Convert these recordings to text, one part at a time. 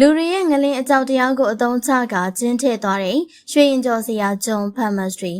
လူတွေရဲ့ငလင်းအကြောက်တရားကိုအသုံးချကာကျင်းထည့်သွားတဲ့ရွှေရင်ကျော်စရာဂျွန်ဖတ်မတ်စထရီ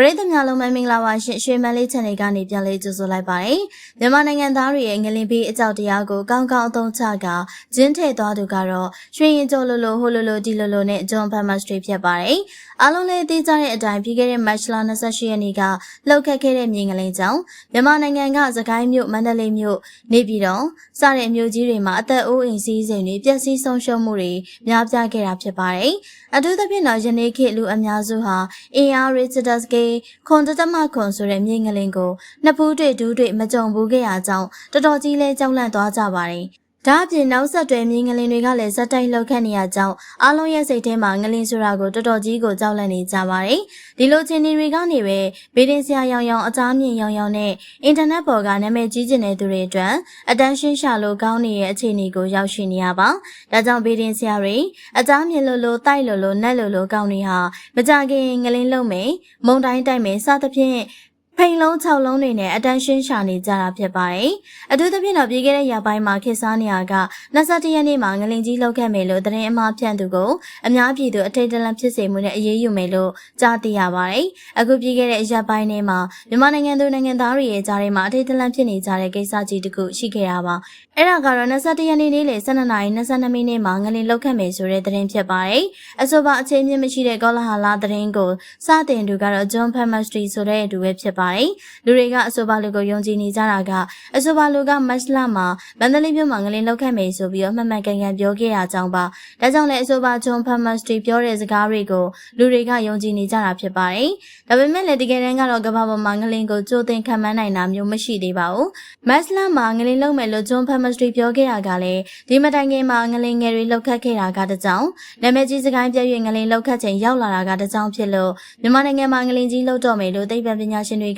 ပရိသတ်များလုံးမင်္ဂလာပါရှင်ရွှေမန်လေး channel ကနေပြန်လေးကြိုဆိုလိုက်ပါတယ်မြန်မာနိုင်ငံသားတွေရဲ့ငလင်းပြီးအကြောက်တရားကိုကောင်းကောင်းအသုံးချကာကျင်းထည့်သွားသူကတော့ရွှေရင်ကျော်လိုလိုဟိုလိုလိုဒီလိုလိုနဲ့ဂျွန်ဖတ်မတ်စထရီဖြစ်ပါတယ်အားလုံးလည်းသိကြတဲ့အတိုင်းပြီးခဲ့တဲ့ March လ28ရက်နေ့ကလှုပ်ခတ်ခဲ့တဲ့မြေငလင်းကြောင့်မြန်မာနိုင်ငံကစကိုင်းမြို့မန္တလေးမြို့နေပြည်တော်စတဲ့မြို့ကြီးတွေမှာအသက်အိုးအိမ်စည်းစိမ်တွေပျက်စီးဆုံးရှုံးမှုတွေများပြားခဲ့တာဖြစ်ပါတယ်။အထူးသဖြင့်တော့ယနေ့ခေတ်လူအများစုဟာ AR Richard's Gay ခွန်တတမခွန်ဆိုတဲ့မြေငလင်းကိုနှစ်ဖူးတွေဒူးတွေမကြုံဘူးခဲ့ရကြောင်းတော်တော်ကြီးလဲကြောက်လန့်သွားကြပါတယ်။ ဒါအပြင်နောက်ဆက်တွဲမြင်းငလင်တွေကလည်းဇက်တိုက်လှုပ်ခတ်နေရကြောင်းအားလုံးရဲ့စိတ်ထဲမှာငလင်ဆိုတာကိုတော်တော်ကြီးကိုကြောက်လန့်နေကြပါတယ်။ဒီလိုချင်းတွေကနေပဲဗီဒင်ဆရာရောင်ရောင်အသားမြင့်ရောင်ရောင်နဲ့အင်တာနက်ပေါ်ကနာမည်ကြီးကျင်တဲ့သူတွေအတွက်အတန်းရှင်းရှာလို့ကောင်းနေတဲ့အခြေအနေကိုရောက်ရှိနေရပါ။ဒါကြောင့်ဗီဒင်ဆရာတွေအသားမြင့်လို့လို့တိုက်လို့လို့နက်လို့လို့ကောင်းနေဟာမကြခင်ငလင်လုံးမယ်မုံတိုင်းတိုက်မယ်စသဖြင့် ဖိန်လုံး6လုံးတွေနဲ့အတန်းရှင်းရှာနေကြတာဖြစ်ပါတယ်။အထူးသဖြင့်တော့ပြီးခဲ့တဲ့ရက်ပိုင်းမှာခေတ်စားနေရက21ရက်နေ့မှာငလင်ကြီးလောက်ခဲ့မယ်လို့သတင်းအမှားဖြန့်သူကိုအများပြည်သူအထိတ်တလန့်ဖြစ်စေမှုနဲ့အရေးယူမယ်လို့ကြားသိရပါတယ်။အခုပြီးခဲ့တဲ့ရက်ပိုင်းထဲမှာမြန်မာနိုင်ငံသူနိုင်ငံသားတွေရဲ့ကြားထဲမှာအထိတ်တလန့်ဖြစ်နေကြတဲ့ကိစ္စကြီးတစ်ခုရှိခဲ့တာပါ။အဲ့ဒါကတော့21ရက်နေ့နေ့လယ်12နာရီ22မိနစ်မှာငလင်လောက်ခဲ့မယ်ဆိုတဲ့သတင်းဖြစ်ပါတယ်။အဆိုပါအခြေမြင့်မရှိတဲ့ကောလာဟလာသတင်းကိုစတင်သူကတော့ John Pemastry ဆိုတဲ့သူပဲဖြစ်ပါတယ်။လူတွေကအဆိုပါလူကိုယုံကြည်နေကြတာကအဆိုပါလူကမတ်လမှာမန္တလေးမြို့မှာငလင်လောက်ခဲ့မယ်ဆိုပြီးတော့မှတ်မှန်ကန်ကန်ပြောခဲ့ရကြောင်းပါ။ဒါကြောင့်လည်းအဆိုပါ John Pemastry ပြောတဲ့စကားတွေကိုလူတွေကယုံကြည်နေကြတာဖြစ်ပါတယ်။ဒါပေမဲ့လည်းတကယ်တမ်းကတော့ကမ္ဘာပေါ်မှာငလင်ကိုကြိုတင်ခံမှန်းနိုင်တာမျိုးမရှိသေးပါဘူး။မတ်လမှာငလင်လောက်မယ်လို့ John Pemastry ပြောခဲ့တာကလည်းဒီမတိုင်ခင်မှာငလင်ငယ်တွေလောက်ခတ်ခဲ့တာကတကြောင်နာမည်ကြီးစကိုင်းပြည့်၍ငလင်လောက်ခတ်ချိန်ရောက်လာတာကတကြောင်ဖြစ်လို့မြန်မာနိုင်ငံမှာငလင်ကြီးလောက်တော့မယ်လို့သိပ္ပံပညာရှင်တွေက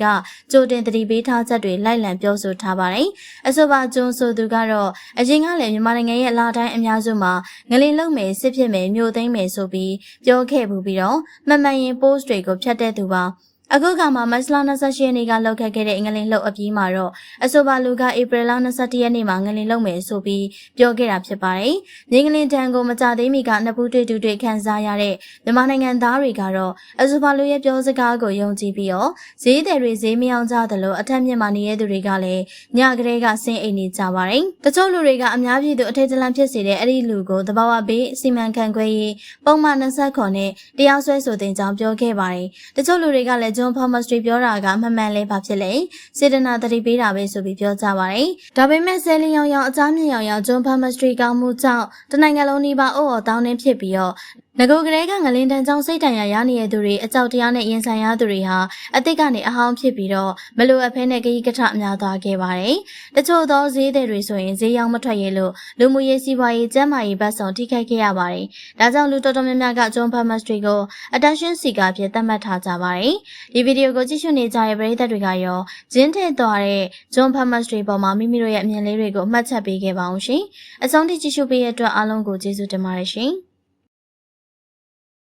ကြိုတင်သတိပေးထားချက်တွေလိုက်လံပြောဆိုထားပါတယ်။အဆိုပါကျွန်းဆိုသူကတော့အရင်ကလည်းမြန်မာနိုင်ငံရဲ့အလားတိုင်းအများစုမှာငလင်လုံမယ်စစ်ဖြစ်မယ်မြို့သိမ်းမယ်ဆိုပြီးပြောခဲ့မှုပြီးတော့မှန်မှန်ရင် post တွေကိုဖျက်တဲ့သူပါ။ အခုကမှမတ်လ28ရက်နေ့ကလောက်ခတ်ခဲ့တဲ့အင်္ဂလန်လှုပ်အပြီးမှာတော့အဆိုပါလူကဧပြီလ22ရက်နေ့မှာငလင်လှုပ်မယ်ဆိုပြီးပြောခဲ့တာဖြစ်ပါတယ်။ငင်္ဂလင်တန်ကိုမကြသေးမီကနှစ်ဖူးတွေ့တူတွေ့ခံစားရတဲ့မြန်မာနိုင်ငံသားတွေကတော့အဆိုပါလူရဲ့ပြောစကားကိုယုံကြည်ပြီးတော့ဈေးတယ်တွေဈေးမယောင်းကြသလိုအထက်မြင့်မာနေတဲ့သူတွေကလည်းညကလေးကဆင်းအိမ်နေကြပါတယ်။တချို့လူတွေကအများပြည်သူအထိတ်တလန့်ဖြစ်စေတဲ့အဲ့ဒီလူကိုတဘာဝဘေးစီမံခန့်ခွဲရေးပုံမှန်20ခွန်နဲ့တရားစွဲဆိုတင်ကြောင်းပြောခဲ့ပါတယ်။တချို့လူတွေကလည်းဂျွန်ဖော်မစထရီပြောတာကမှန်မှန်လဲပါဖြစ်လေစေတနာတတိပေးတာပဲဆိုပြီးပြောကြပါတယ်ဒါပေမဲ့ဆယ်လင်းရောင်ရောင်အသားမြင့်ရောင်ရောင်ဂျွန်ဖော်မစထရီကောင်းမှုကြောင့်တနိုင်ငံလုံးနီးပါးအိုးအော်တောင်းနှင်းဖြစ်ပြီးတော့ငကိုကလေးကငလင်းတန်းကြောင့်စိတ်တန်ရာရနေတဲ့သူတွေအကြောက်တရားနဲ့ရင်ဆိုင်ရသူတွေဟာအစ်စ်ကနေအဟောင်းဖြစ်ပြီးတော့မလိုအပ်ဖဲနဲ့ခရီးကထများသွားခဲ့ပါတယ်။တချို့သောဈေးတွေဆိုရင်ဈေးရောင်းမထွက်ရလို့လူမှုရေးစီးပွားရေးကျန်းမာရေးဘက်ဆောင်ထိခိုက်ခဲ့ရပါတယ်။ဒါကြောင့်လူတော်တော်များများကဂျွန်ဖာမတ်စထရီကို attention seeker ဖြစ်သတ်မှတ်ထားကြပါတယ်။ဒီဗီဒီယိုကိုကြည့်ရှုနေကြတဲ့ပရိသတ်တွေကရောဂျင်းထည့်သွားတဲ့ဂျွန်ဖာမတ်စထရီပေါ်မှာမိမိတို့ရဲ့အမြင်လေးတွေကိုမှတ်ချက်ပေးခဲ့ပါအောင်ရှင်။အဆုံးထိကြည့်ရှုပေးတဲ့အတွက်အားလုံးကိုကျေးဇူးတင်ပါတယ်ရှင်။